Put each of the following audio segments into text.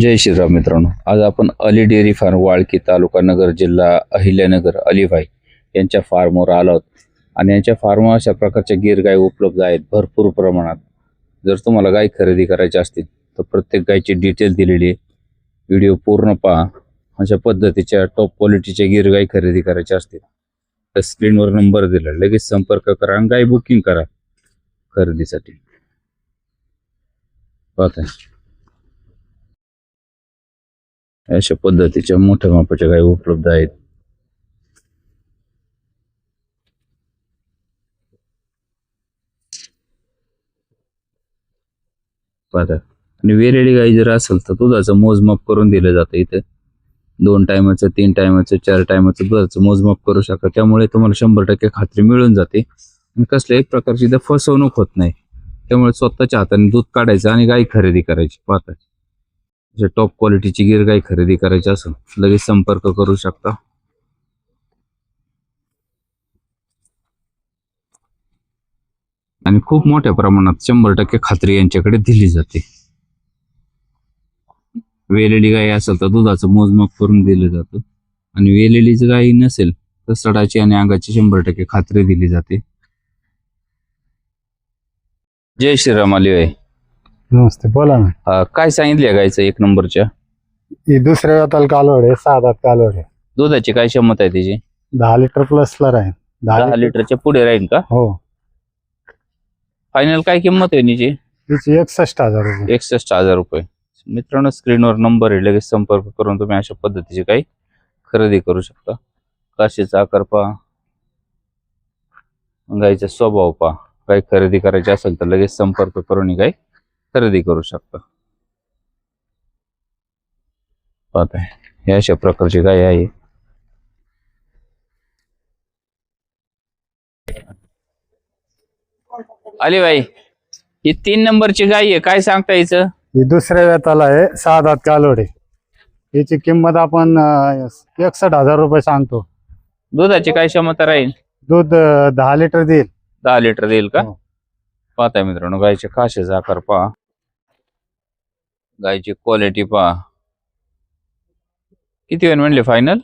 जय श्रीराम मित्रांनो. आज आपण अली डेअरी फार्म वाळकी तालुका नगर जिल्हा अहिल्यानगर अलीभाई यांच्या फार्मवर आलो आहोत. आणि यांच्या फार्मवर अशा प्रकारच्या गिर गाय उपलब्ध आहेत भरपूर प्रमाणात. जर तुम्हाला गाय खरेदी करायची असतील तर प्रत्येक गायची डिटेल दिलेली आहे. व्हिडिओ पूर्ण पहा. अशा पद्धतीच्या टॉप क्वालिटीच्या गिर गाय खरेदी करायच्या असतील तर स्क्रीनवर नंबर दिला लगेच संपर्क करा आणि गाय बुकिंग करा खरेदीसाठी. पाहता अशा पद्धतीच्या मोठ्या मापाच्या गाय उपलब्ध आहेत. पाहता. आणि वेरेडी गाई जर असेल तर दुधाचं मोजमाप करून दिलं जातं इथे. दोन टायमाचं तीन टायमाचं चार टायमाचं दुधाचं मोजमाप करू शकता. त्यामुळे तुम्हाला शंभर टक्के खात्री मिळून जाते. आणि कसल्याही प्रकारची इथं फसवणूक होत नाही. त्यामुळे स्वतःच्या हाताने दूध काढायचं आणि गाई खरेदी करायची. पाहता. जे टॉप क्वालिटीची गिर काही खरेदी करायची असेल लगेच संपर्क करू शकता. आणि खूप मोठ्या प्रमाणात शंभर टक्के खात्री यांच्याकडे दिली जाते. वेलेली गाय असेल तर दुधाचं मोजमाप करून दिलं जातं. आणि वेलेली जर गाय नसेल तर सडाची आणि अंगाची शंभर टक्के खात्री दिली जाते. जय श्रीराम अली नमस्ते बोला ना. काय सांगितले गायचं एक नंबरच्या ही दुसऱ्या वेताला कालवड आहे सात आठ कालवड आहे. दुधाची काय क्षमता आहे त्याची दहा लिटर प्लसला राहील. दहा दहा लिटर लिटरच्या पुढे राहील का? हो. फायनल काय किंमत आहे तिची? तिची एकसष्ट हजार रुपये. एकसष्ट हजार रुपये. मित्रांनो स्क्रीनवर नंबर आहे लगेच संपर्क करून तुम्ही अशा पद्धतीची काही खरेदी करू शकता. काशीचा आकार पहा. गाईचा स्वभाव पहा. काही खरेदी करायची असेल तर लगेच संपर्क करून ही गाय खरेदी करू शकता. पाहताय हे अशा प्रकारची गाय आहे. आली बाई ही तीन नंबरची गाय आहे. काय सांगता यायचं ही दुसऱ्या वेताला आहे सात आठ कालवड आहे याची किंमत आपण अं, एकसष्ट हजार रुपये सांगतो. दुधाची काय क्षमता राहील? दूध अं, दहा लिटर देईल. दहा लिटर देईल का? हो. पाहताय मित्रांनो गायचे खाशेचा आकार पहा. गायची क्वालिटी पहा. किती वेळ म्हणले? फायनल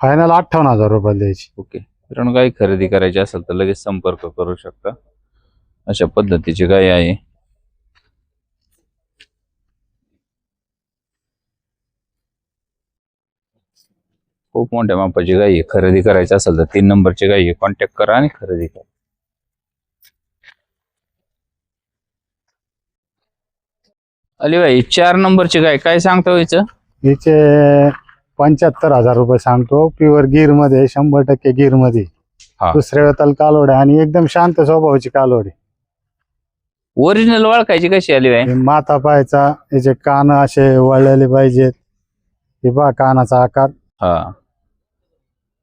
फायनल अठ्ठावन्न हजार रुपये द्यायची. ओके मित्रांनो गाय खरेदी करायची असेल तर लगेच संपर्क करू शकता. अशा पद्धतीची गाय आहे. खूप मोठ्या मापाची गाय आहे. खरेदी करायची असेल तर तीन नंबरची गाय आहे. कॉन्टॅक्ट करा आणि खरेदी करा. अली भाई चार नंबरची गाय काय सांगता व्हायचं हिचे पंच्याहत्तर हजार रुपये सांगतो. प्युअर गिरमध्ये शंभर टक्के गिरमध्ये हा. दुसऱ्या वेताला कालवड आहे आणि एकदम शांत स्वभावाची कालवड आहे ओरिजिनल ओळखायची कशी आली भाई हे माथा पाहायचा याचे कान असे वळलेले पाहिजेत. हे पहा कानाचा आकार. हा.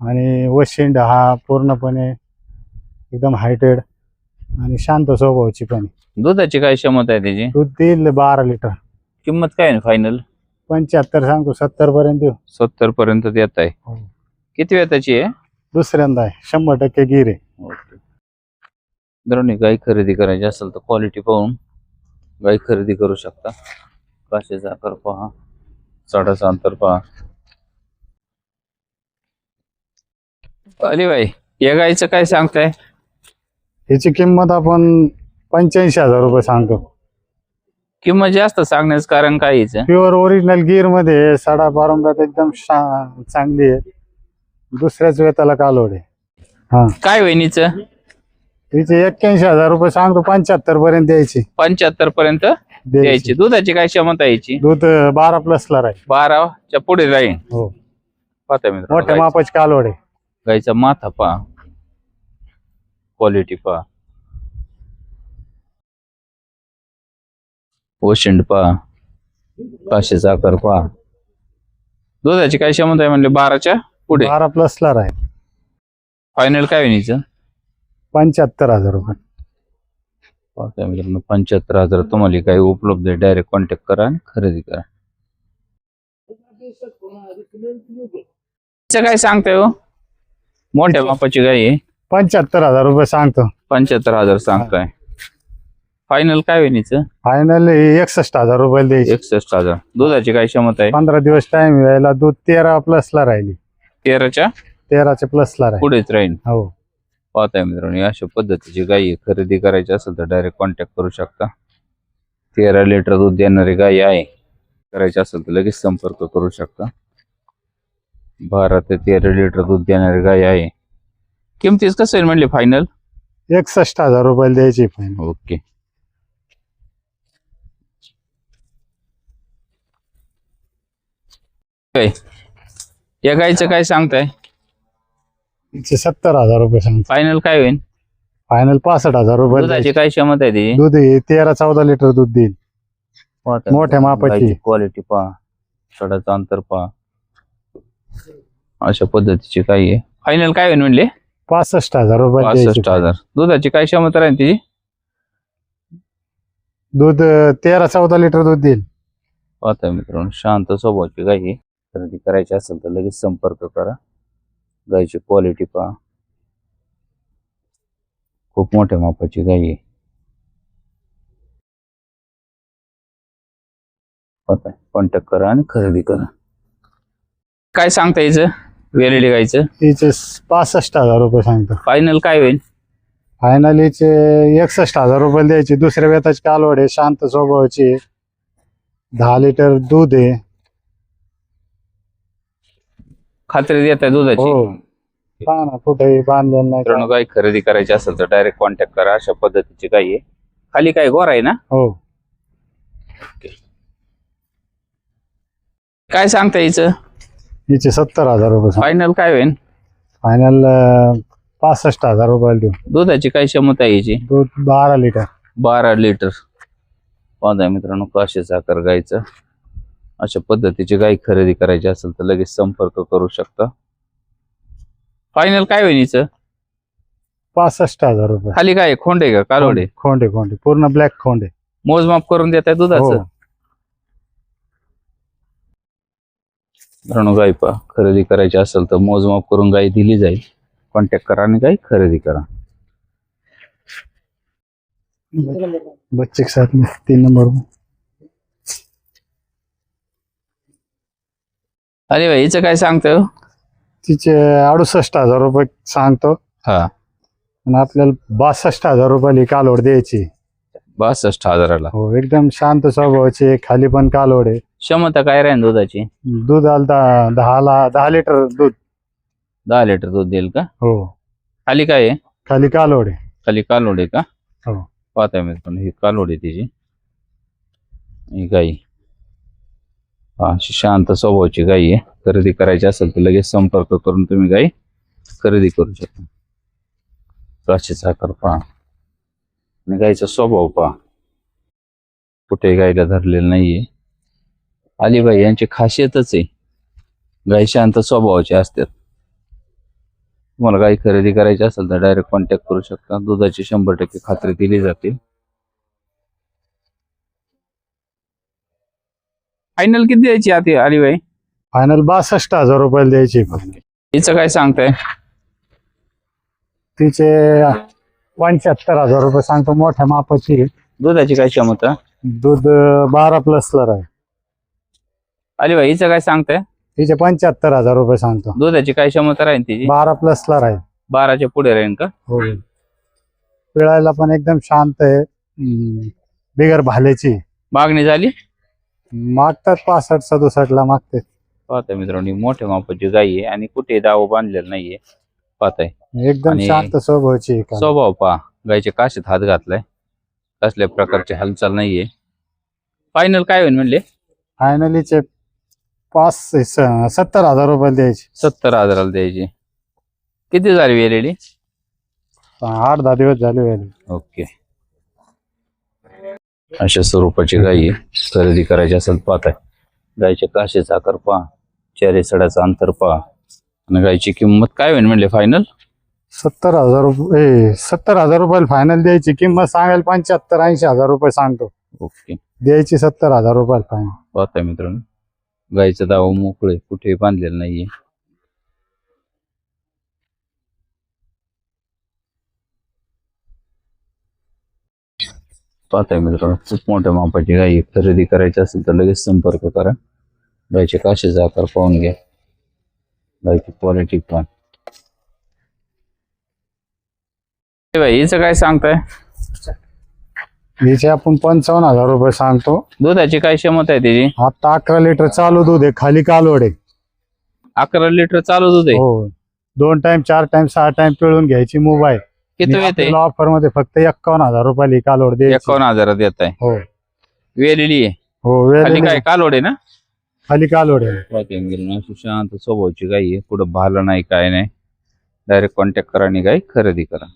आणि वशिंड हा पूर्णपणे एकदम हायटेड. आणि शांत स्वभावाची पण आहे. दुधाची काय क्षमता आहे त्याची? दूध देईल बारा लिटर. किंमत काय आहे फायनल पंच्याहत्तर सांगतो सत्तर पर्यंत देऊ सत्तर पर्यंत देत आहे. हो. किती वेताची आहे? दुसऱ्यांदा आहे. शंभर टक्के गिर आहे. मित्रांनो गाय खरेदी करायची असेल तर क्वालिटी पाहून गाय खरेदी करू शकता. काशेचा आकार पहा. साडाचा अंतर पहा. अली भाई या गायचं काय सांगताय? ह्याची किंमत आपण पंच्याऐंशी हजार रुपये सांगतो. किंमत जास्त सांगण्याचं कारण काय याचं? प्युअर ओरिजिनल गिरमध्ये. साडा पारंब्यात एकदम शा- चांगली आहे. दुसऱ्याच वेताला कालवड. आहे हा. काय वहिनीचं तिचे एक्क्याऐंशी हजार रुपये सांगतो पंच्याहत्तर पर्यंत द्यायची. पंच्याहत्तर पर्यंत द्यायची. द्यायची. दुधाची काय क्षमता यायची दूध अं, बारा प्लसला राहील. बाराच्या पुढे राहील. हो. पाहता मित्र मोठ्या मापाची कालवड. आहे गाईचा माथा पहा. क्वालिटी पहा. ओशिंड पहा. काशीचा आकार पहा. दुधाची काय क्षमता आहे म्हणले? बाराच्या पुढे. बारा प्लसला राहील. फायनल काय होईल पंच्याहत्तर हजार रुपये. पाहता मित्रांनो पंच्याहत्तर हजार. तुम्हाला काही उपलब्ध आहे. डायरेक्ट कॉन्टॅक्ट करा आणि खरेदी करा. तिचं काय सांगताय हो? मोठ्या मापाची गाय आहे. पंच्याहत्तर हजार रुपये सांगतो. पंच्याहत्तर हजार सांगताय. फायनल काय होईल हिचं? फायनल एकसष्ट हजार रुपयाला द्यायची. एकसष्ट हजार. दुधाची काय क्षमता आहे? पंधरा दिवस टाइम यायला दूध तेरा प्लस ला राहिली. तेराच्या? तेराच्या प्लस ला राहिली. पुढेच राहील हो. पाहताय मित्रांनो अशा पद्धतीची गाई खरेदी करायची असेल तर डायरेक्ट कॉन्टॅक्ट करू शकता. तेरा लिटर दूध देणारी गाई आहे. करायची असेल तर लगेच संपर्क करू शकता. बारा ते तेरा लिटर दूध देणारी गाई आहे. किमतीच कसं आहे म्हणले? फायनल एकसष्ट हजार रुपयाला द्यायची फायनल ओके काय? या गाईचं काय सांगताय? तिचे सत्तर हजार रुपये सांग फायनल काय होईल? फायनल पासष्ट हजार रुपये दुधाची काय क्षमता आहे त्याची दूध हे तेरा चौदा लिटर दूध देईल. मोठ्या मापाची. क्वालिटी पहा. सडाचं अंतर पहा. अशा पद्धतीची काही आहे. फायनल काय होईल म्हणले? पासष्ट हजार पासष्ट हजार. दुधाची काय क्षमता राहील तिची? दूध अं, तेरा चौदा लिटर दूध देईल. पाहता मित्रांनो शांत स्वभावाची गाय आहे खरेदी करायची असेल तर लगेच संपर्क करा. गायची क्वालिटी पहा. खूप मोठ्या मापाची गाय आहे. पाहताय कॉन्टॅक्ट करा आणि खरेदी करा. काय सांगता यायचं? वेलेडी गायचं? तिचे पासष्ट हजार रुपये सांगतो. फायनल काय होईल? फायनल हिचे एकसष्ट हजार रुपये द्यायची. दुसऱ्या वेताची कालवड आहे शांत स्वभावाची आहे. दहा लिटर दूध आहे. खात्री देत आहे दुधाची? हो. पहा ना कुठेही बांधलेलं नाही. गाय खरेदी करायची असेल तर डायरेक्ट कॉन्टॅक्ट करा. अशा पद्धतीची गाय आहे. खाली काय गोर आहे ना? हो. काय सांगता यायचं हिचे सत्तर हजार रुपये सांग. फायनल काय होईल फायनल पासष्ट हजार रुपयाला देऊ. दुधाची काय क्षमता आहे याची दूध बारा लिटर. बारा लिटर. पाहताय मित्रांनो काशे साखर गायचं अशा पद्धतीची गाय खरेदी करायची असेल तर लगेच संपर्क करू शकता. फायनल काय होईल हिचं? पासष्ट हजार रुपये. खाली काय? खोंड का? कालोडे खोंडे खोंडे. पूर्ण ब्लॅक खोंडे. मोजमाप करून देत आहे हो. मित्रांनो गाय पा खरेदी करायची असेल तर मोजमाप करून गाय दिली जाईल. कॉन्टॅक्ट करा आणि गाय खरेदी करा. बच्चे के साथ में तीन नंबर में. अरे भाई हिचं काय सांगतोय हो? तिचे अडुसष्ट हजार रुपये सांगतो. हा. आणि आपल्याला बासष्ट हजार रुपयाला ही कालवड द्यायची. बासष्ट हजाराला. हो एकदम शांत स्वभावाची. खाली पण कालवड आहे. क्षमता काय राहील दुधाची? दूध आलं दहा दहाला दहा लिटर दूध. दहा लिटर दूध देईल का? हो. खाली काय आहे? खाली कालवड आहे. खाली कालोड का? हो. पाहताय मित्रांनो ही कालोड तिची. ही गाई. हा अशी शांत स्वभावाची गाई आहे. खरेदी करायची असेल तर लगेच संपर्क करून तुम्ही गाई खरेदी करू शकता. काशी साखर पहा. आणि गाईचा स्वभाव पहा. कुठे गाईला धरलेलं नाहीये. अलिबाई यांची खासियतच आहे. गाई शांत स्वभावाचे असतात. तुम्हाला गाई खरेदी करायची असेल तर डायरेक्ट कॉन्टॅक्ट करू शकता. दुधाची शंभर टक्के खात्री दिली जाते. फायनल किती द्यायची आधी अलिबाई? फायनल बासष्ट हजार रुपयाला द्यायची हिचं काय सांगताय? तिचे पंच्याहत्तर हजार रुपये सांगतो. मोठ्या मापाची आहे. दुधाची काय क्षमता? दूध अं, बारा प्लसला राहील. अलिबाई हिचं काय सांगताय? तिचे पंच्याहत्तर हजार रुपये सांगतो. दुधाची काय क्षमता राहील तिची? बारा प्लसला राहील बाराच्या पुढे राहील का? हो. पिळायला पण एकदम शांत आहे. हम्म, बिगर भाल्याची मागणी झाली? मागतात पासष्ट सदुसष्ट ला मागते. पाहताय मित्रांनो ही मोठ्या मापाची गाई आहे आणि कुठे दाव बांधलेला नाहीये. पाहताय. एकदम आणि- शांत स्वभावाची आहे का? स्वभाव पहा. गायच्या काशीत हात घातलाय. कसल्या प्रकारची हालचाल नाहीये. फायनल काय होईल म्हणले? फायनलीचे पाच स- सत्तर हजार रुपये द्यायचे. सत्तर हजाराला द्यायची. किती झाली वेलेली आठ दहा दिवस झाले वेळेला. ओके. अशा स्वरूपाची गाई आहे. खरेदी करायची असेल पाहताय. गायचे काशे साखर पहा चेहरे सडाचं अंतर पहा. आणि गायची किंमत काय होईल म्हणले? फायनल सत्तर हजार रुपये सत्तर हजार रुपयाला फायनल द्यायची. किंमत सांगायला पंच्याहत्तर ऐंशी हजार रुपये सांगतो. ओके. द्यायची सत्तर हजार रुपयाला फायनल पाहताय मित्रांनो. गाईचा दाव मोकळे कुठे बांधलेलं नाहीये. पाहताय मित्रांनो खूप मोठ्या मापाची गाई खरेदी करायची असेल तर लगेच संपर्क करा. गायचे काशीचा आकार पाहून घ्या. गायची क्वालिटी पण ए हिचं काय सांगताय? हिचे आपण पंचावन्न हजार रुपये सांगतो. दुधाची काय क्षमता आहे त्याची आता अकरा लिटर चालू दूध आहे खाली कालवड आहे. अकरा लिटर चालू दूध आहे? हो. दोन टाइम चार टाइम सहा टाइम पिळून घ्यायची मोबाईल किती येते? ऑफरमध्ये फक्त एक्कावन्न हजार रुपयाला ही कालवड द्यायची. एकावन्न हजारात येत आहे. हो. वेलेली आहे. हो खाली वेळ काय कालोड आहे ना? खाली कालवड आहे. पाहते गेलं अशी शांत स्वभावची गाई आहे. कुठं भालं नाही काय नाही. डायरेक्ट कॉन्टॅक्ट करा आणि गाई खरेदी करा.